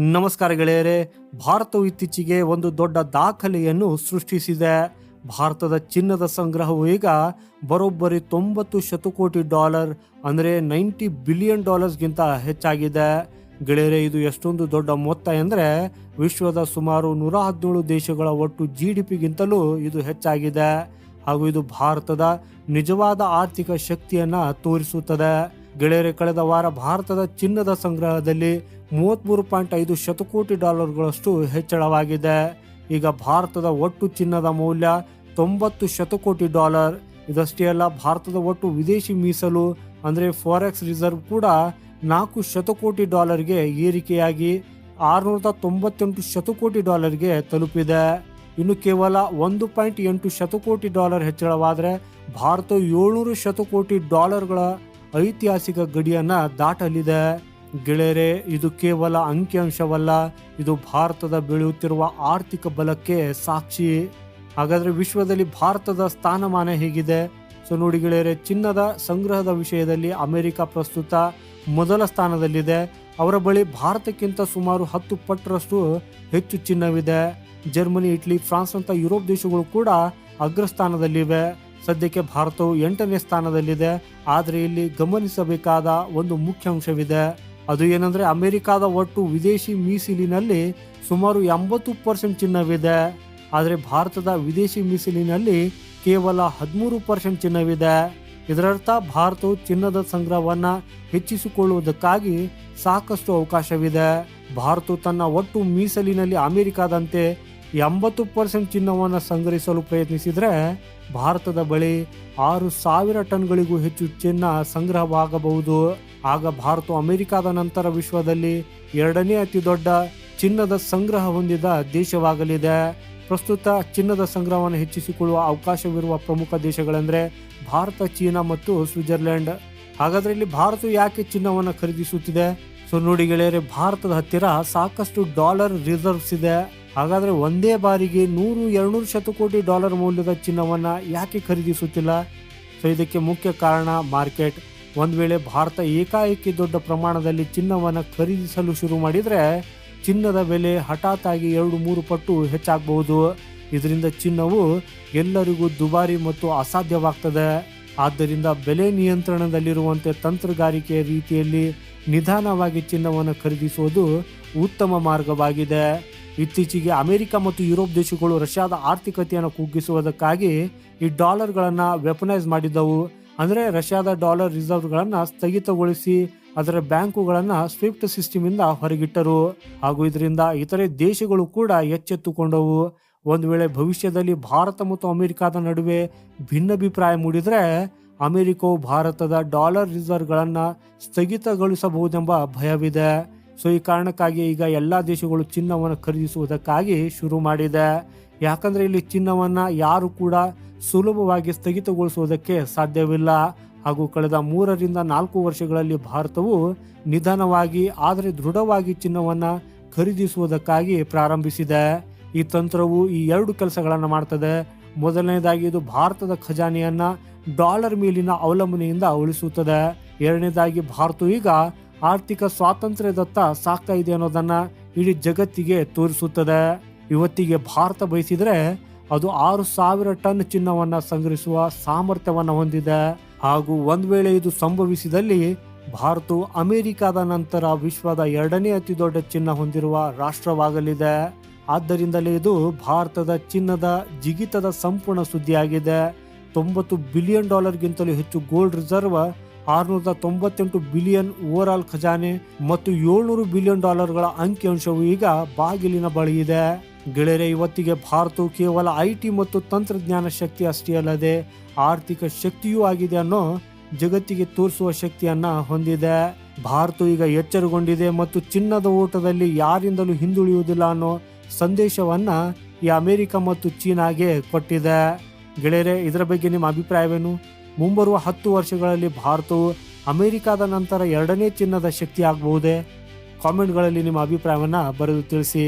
ನಮಸ್ಕಾರ ಗೆಳೆಯರೇ, ಭಾರತವು ಇತ್ತೀಚೆಗೆ ಒಂದು ದೊಡ್ಡ ದಾಖಲೆಯನ್ನು ಸೃಷ್ಟಿಸಿದೆ. ಭಾರತದ ಚಿನ್ನದ ಸಂಗ್ರಹವು ಈಗ ಬರೋಬ್ಬರಿ ತೊಂಬತ್ತು ಶತಕೋಟಿ ಡಾಲರ್ ಅಂದರೆ ನೈಂಟಿ ಬಿಲಿಯನ್ ಡಾಲರ್ಸ್ಗಿಂತ ಹೆಚ್ಚಾಗಿದೆ. ಗೆಳೆಯರೆ, ಇದು ಎಷ್ಟೊಂದು ದೊಡ್ಡ ಮೊತ್ತ ಎಂದರೆ ವಿಶ್ವದ ಸುಮಾರು ನೂರ ಹದಿನೇಳು ದೇಶಗಳ ಒಟ್ಟು ಜಿ ಡಿ ಪಿಗಿಂತಲೂ ಇದು ಹೆಚ್ಚಾಗಿದೆ. ಹಾಗೂ ಇದು ಭಾರತದ ನಿಜವಾದ ಆರ್ಥಿಕ ಶಕ್ತಿಯನ್ನು ತೋರಿಸುತ್ತದೆ. ಗೆಳೆಯರೆ, ಕಳೆದ ವಾರ ಭಾರತದ ಚಿನ್ನದ ಸಂಗ್ರಹದಲ್ಲಿ ಮೂವತ್ಮೂರು ಪಾಯಿಂಟ್ ಐದು ಶತಕೋಟಿ ಡಾಲರ್ಗಳಷ್ಟು ಹೆಚ್ಚಳವಾಗಿದೆ. ಈಗ ಭಾರತದ ಒಟ್ಟು ಚಿನ್ನದ ಮೌಲ್ಯ ತೊಂಬತ್ತು ಶತಕೋಟಿ ಡಾಲರ್. ಇದಷ್ಟೇ ಅಲ್ಲ, ಭಾರತದ ಒಟ್ಟು ವಿದೇಶಿ ಮೀಸಲು ಅಂದರೆ ಫಾರೆಕ್ಸ್ ರಿಸರ್ವ್ ಕೂಡ ನಾಲ್ಕು ಶತಕೋಟಿ ಡಾಲರ್ಗೆ ಏರಿಕೆಯಾಗಿ ಆರುನೂರ ತೊಂಬತ್ತೆಂಟು ಶತಕೋಟಿ ಡಾಲರ್ಗೆ ತಲುಪಿದೆ. ಇನ್ನು ಕೇವಲ ಒಂದು ಪಾಯಿಂಟ್ ಎಂಟು ಶತಕೋಟಿ ಡಾಲರ್ ಹೆಚ್ಚಳವಾದರೆ ಭಾರತ ಏಳ್ನೂರು ಶತಕೋಟಿ ಡಾಲರ್ಗಳ ಐತಿಹಾಸಿಕ ಗಡಿಯನ್ನ ದಾಟಲಿದೆ. ಗೆಳೆಯರೆ, ಇದು ಕೇವಲ ಅಂಕಿಅಂಶವಲ್ಲ, ಇದು ಭಾರತದ ಬೆಳೆಯುತ್ತಿರುವ ಆರ್ಥಿಕ ಬಲಕ್ಕೆ ಸಾಕ್ಷಿ. ಹಾಗಾದ್ರೆ ವಿಶ್ವದಲ್ಲಿ ಭಾರತದ ಸ್ಥಾನಮಾನ ಹೇಗಿದೆ? ಸೊ ನೋಡಿ ಗೆಳೆಯರೆ, ಚಿನ್ನದ ಸಂಗ್ರಹದ ವಿಷಯದಲ್ಲಿ ಅಮೆರಿಕ ಪ್ರಸ್ತುತ ಮೊದಲ ಸ್ಥಾನದಲ್ಲಿದೆ. ಅವರ ಬಳಿ ಭಾರತಕ್ಕಿಂತ ಸುಮಾರು ಹತ್ತು ಪಟ್ಟರಷ್ಟು ಹೆಚ್ಚು ಚಿನ್ನವಿದೆ. ಜರ್ಮನಿ, ಇಟಲಿ, ಫ್ರಾನ್ಸ್ ಅಂತ ಯುರೋಪ್ ದೇಶಗಳು ಕೂಡ ಅಗ್ರಸ್ಥಾನದಲ್ಲಿವೆ. ಸದ್ಯಕ್ಕೆ ಭಾರತವು ಎಂಟನೇ ಸ್ಥಾನದಲ್ಲಿದೆ. ಆದರೆ ಇಲ್ಲಿ ಗಮನಿಸಬೇಕಾದ ಒಂದು ಮುಖ್ಯ ಅಂಶವಿದೆ ಅದು ಏನಂದ್ರೆ ಅಮೆರಿಕಾದ ಒಟ್ಟು ವಿದೇಶಿ ಮೀಸಲಿನಲ್ಲಿ ಸುಮಾರು ಎಂಬತ್ತು ಪರ್ಸೆಂಟ್ ಚಿನ್ನವಿದೆ. ಆದರೆ ಭಾರತದ ವಿದೇಶಿ ಮೀಸಲಿನಲ್ಲಿ ಕೇವಲ ಹದಿಮೂರು ಪರ್ಸೆಂಟ್ ಚಿನ್ನವಿದೆ. ಇದರರ್ಥ ಭಾರತವು ಚಿನ್ನದ ಸಂಗ್ರಹವನ್ನ ಹೆಚ್ಚಿಸಿಕೊಳ್ಳುವುದಕ್ಕಾಗಿ ಸಾಕಷ್ಟು ಅವಕಾಶವಿದೆ. ಭಾರತವು ತನ್ನ ಒಟ್ಟು ಮೀಸಲಿನಲ್ಲಿ ಅಮೆರಿಕಾದಂತೆ ಎಂಬತ್ತು ಪರ್ಸೆಂಟ್ ಚಿನ್ನವನ್ನು ಸಂಗ್ರಹಿಸಲು ಪ್ರಯತ್ನಿಸಿದರೆ ಭಾರತದ ಬಳಿ ಆರು ಸಾವಿರ ಟನ್ಗಳಿಗೂ ಹೆಚ್ಚು ಚಿನ್ನ ಸಂಗ್ರಹವಾಗಬಹುದು. ಆಗ ಭಾರತ ಅಮೆರಿಕಾದ ನಂತರ ವಿಶ್ವದಲ್ಲಿ ಎರಡನೇ ಅತಿ ದೊಡ್ಡ ಚಿನ್ನದ ಸಂಗ್ರಹ ಹೊಂದಿದ ದೇಶವಾಗಲಿದೆ. ಪ್ರಸ್ತುತ ಚಿನ್ನದ ಸಂಗ್ರಹವನ್ನು ಹೆಚ್ಚಿಸಿಕೊಳ್ಳುವ ಅವಕಾಶವಿರುವ ಪ್ರಮುಖ ದೇಶಗಳೆಂದರೆ ಭಾರತ, ಚೀನಾ ಮತ್ತು ಸ್ವಿಟ್ಜರ್ಲೆಂಡ್. ಹಾಗಾದ್ರೆ ಇಲ್ಲಿ ಭಾರತ ಯಾಕೆ ಚಿನ್ನವನ್ನು ಖರೀದಿಸುತ್ತಿದೆ? ಸೊ ನೋಡಿ ಗೆಳೆಯರೆ, ಭಾರತದ ಹತ್ತಿರ ಸಾಕಷ್ಟು ಡಾಲರ್ ರಿಸರ್ವ್ಸ್ ಇದೆ. ಹಾಗಾದ್ರೆ ಒಂದೇ ಬಾರಿಗೆ ನೂರು ಎರಡ್ನೂರು ಶತಕೋಟಿ ಡಾಲರ್ ಮೌಲ್ಯದ ಚಿನ್ನವನ್ನ ಯಾಕೆ ಖರೀದಿಸುತ್ತಿಲ್ಲ? ಸೊ ಇದಕ್ಕೆ ಮುಖ್ಯ ಕಾರಣ ಮಾರ್ಕೆಟ್. ಒಂದ್ ವೇಳೆ ಭಾರತ ಏಕಾಏಕಿ ದೊಡ್ಡ ಪ್ರಮಾಣದಲ್ಲಿ ಚಿನ್ನವನ್ನ ಖರೀದಿಸಲು ಶುರು ಮಾಡಿದ್ರೆ ಚಿನ್ನದ ಬೆಲೆ ಹಠಾತ್ ಆಗಿ ಎರಡು ಮೂರು ಪಟ್ಟು ಹೆಚ್ಚಾಗಬಹುದು. ಇದರಿಂದ ಚಿನ್ನವು ಎಲ್ಲರಿಗೂ ದುಬಾರಿ ಮತ್ತು ಅಸಾಧ್ಯವಾಗ್ತದೆ. ಆದ್ದರಿಂದ ಬೆಲೆ ನಿಯಂತ್ರಣದಲ್ಲಿರುವಂತೆ ತಂತ್ರಗಾರಿಕೆಯ ರೀತಿಯಲ್ಲಿ ನಿಧಾನವಾಗಿ ಚಿನ್ನವನ್ನು ಖರೀದಿಸುವುದು ಉತ್ತಮ ಮಾರ್ಗವಾಗಿದೆ. ಇತ್ತೀಚೆಗೆ ಅಮೆರಿಕ ಮತ್ತು ಯುರೋಪ್ ದೇಶಗಳು ರಷ್ಯಾದ ಆರ್ಥಿಕತೆಯನ್ನು ಕುಗ್ಗಿಸುವುದಕ್ಕಾಗಿ ಈ ಡಾಲರ್ಗಳನ್ನು ವೆಪನೈಸ್ ಮಾಡಿದ್ದವು. ಅಂದರೆ ರಷ್ಯಾದ ಡಾಲರ್ ರಿಸರ್ವ್ಗಳನ್ನು ಸ್ಥಗಿತಗೊಳಿಸಿ ಅದರ ಬ್ಯಾಂಕುಗಳನ್ನು ಸ್ವಿಫ್ಟ್ ಸಿಸ್ಟಮ್ ಇಂದ ಹೊರಗಿಟ್ಟರು. ಹಾಗೂ ಇದರಿಂದ ಇತರೆ ದೇಶಗಳು ಕೂಡ ಎಚ್ಚೆತ್ತುಕೊಂಡವು. ಒಂದು ವೇಳೆ ಭವಿಷ್ಯದಲ್ಲಿ ಭಾರತ ಮತ್ತು ಅಮೆರಿಕದ ನಡುವೆ ಭಿನ್ನಾಭಿಪ್ರಾಯ ಮೂಡಿದರೆ ಅಮೆರಿಕವು ಭಾರತದ ಡಾಲರ್ ರಿಸರ್ವ್ಗಳನ್ನು ಸ್ಥಗಿತಗೊಳಿಸಬಹುದೆಂಬ ಭಯವಿದೆ. ಸೊ, ಈ ಕಾರಣಕ್ಕಾಗಿ ಈಗ ಎಲ್ಲ ದೇಶಗಳು ಚಿನ್ನವನ್ನು ಖರೀದಿಸುವುದಕ್ಕಾಗಿ ಶುರು ಮಾಡಿದೆ. ಯಾಕಂದರೆ ಇಲ್ಲಿ ಚಿನ್ನವನ್ನು ಯಾರು ಕೂಡ ಸುಲಭವಾಗಿ ಸ್ಥಗಿತಗೊಳಿಸುವುದಕ್ಕೆ ಸಾಧ್ಯವಿಲ್ಲ. ಹಾಗೂ ಕಳೆದ ಮೂರರಿಂದ ನಾಲ್ಕು ವರ್ಷಗಳಲ್ಲಿ ಭಾರತವು ನಿಧಾನವಾಗಿ, ಆದರೆ ದೃಢವಾಗಿ ಚಿನ್ನವನ್ನು ಖರೀದಿಸುವುದಕ್ಕಾಗಿ ಪ್ರಾರಂಭಿಸಿದೆ. ಈ ತಂತ್ರವು ಈ ಎರಡು ಕೆಲಸಗಳನ್ನು ಮಾಡ್ತದೆ. ಮೊದಲನೇದಾಗಿ ಇದು ಭಾರತದ ಖಜಾನೆಯನ್ನ ಡಾಲರ್ ಮೇಲಿನ ಅವಲಂಬನೆಯಿಂದ ಉಳಿಸುತ್ತದೆ. ಎರಡನೇದಾಗಿ ಭಾರತವು ಈಗ ಆರ್ಥಿಕ ಸ್ವಾತಂತ್ರ್ಯದತ್ತ ಸಾಕ್ತಾ ಇದೆ ಅನ್ನೋದನ್ನ ಇಡೀ ಜಗತ್ತಿಗೆ ತೋರಿಸುತ್ತದೆ. ಇವತ್ತಿಗೆ ಭಾರತ ಬಯಸಿದ್ರೆ ಅದು ಆರು ಸಾವಿರ ಟನ್ ಚಿನ್ನವನ್ನ ಸಂಗ್ರಹಿಸುವ ಸಾಮರ್ಥ್ಯವನ್ನ ಹೊಂದಿದೆ. ಹಾಗೂ ಒಂದ್ ವೇಳೆ ಇದು ಸಂಭವಿಸಿದಲ್ಲಿ ಭಾರತವು ಅಮೆರಿಕಾದ ನಂತರ ವಿಶ್ವದ ಎರಡನೇ ಅತಿ ದೊಡ್ಡ ಚಿನ್ನ ಹೊಂದಿರುವ ರಾಷ್ಟ್ರವಾಗಲಿದೆ. ಆದ್ದರಿಂದಲೇ ಇದು ಭಾರತದ ಚಿನ್ನದ ಜಿಗಿತದ ಸಂಪೂರ್ಣ ಸುದ್ದಿಯಾಗಿದೆ. ತೊಂಬತ್ತು ಬಿಲಿಯನ್ ಡಾಲರ್ಗಿಂತಲೂ ಹೆಚ್ಚು ಗೋಲ್ಡ್ ರಿಸರ್ವ್, ಆರುನೂರ ತೊಂಬತ್ತೆಂಟು ಬಿಲಿಯನ್ ಓವರ್ ಆಲ್ ಖಜಾನೆ ಮತ್ತು ಏಳ್ನೂರು ಬಿಲಿಯನ್ ಡಾಲರ್ಗಳ ಅಂಕಿಅಂಶವು ಈಗ ಬಾಗಿಲಿನ ಬಳಿ ಇದೆ. ಗೆಳೆಯರೆ, ಇವತ್ತಿಗೆ ಭಾರತವು ಕೇವಲ ಐ ಟಿ ಮತ್ತು ತಂತ್ರಜ್ಞಾನ ಶಕ್ತಿ ಅಷ್ಟೇ ಅಲ್ಲದೆ ಆರ್ಥಿಕ ಶಕ್ತಿಯೂ ಆಗಿದೆ ಅನ್ನೋ ಜಗತ್ತಿಗೆ ತೋರಿಸುವ ಶಕ್ತಿಯನ್ನ ಹೊಂದಿದೆ. ಭಾರತ ಈಗ ಎಚ್ಚರಗೊಂಡಿದೆ ಮತ್ತು ಚಿನ್ನದ ಓಟದಲ್ಲಿ ಯಾರಿಂದಲೂ ಹಿಂದುಳಿಯುವುದಿಲ್ಲ ಅನ್ನೋ ಸಂದೇಶವನ್ನ ಈ ಅಮೆರಿಕ ಮತ್ತು ಚೀನಾಗೆ ಕೊಟ್ಟಿದೆ. ಗೆಳೆಯರೆ, ಇದರ ಬಗ್ಗೆ ನಿಮ್ಮ ಅಭಿಪ್ರಾಯವೇನು? ಮುಂಬರುವ ಹತ್ತು ವರ್ಷಗಳಲ್ಲಿ ಭಾರತವು ಅಮೆರಿಕಾದ ನಂತರ ಎರಡನೇ ಚಿನ್ನದ ಶಕ್ತಿ ಆಗಬಹುದೇ ಕಾಮೆಂಟ್ಗಳಲ್ಲಿ ನಿಮ್ಮ ಅಭಿಪ್ರಾಯವನ್ನು ಬರೆದು ತಿಳಿಸಿ.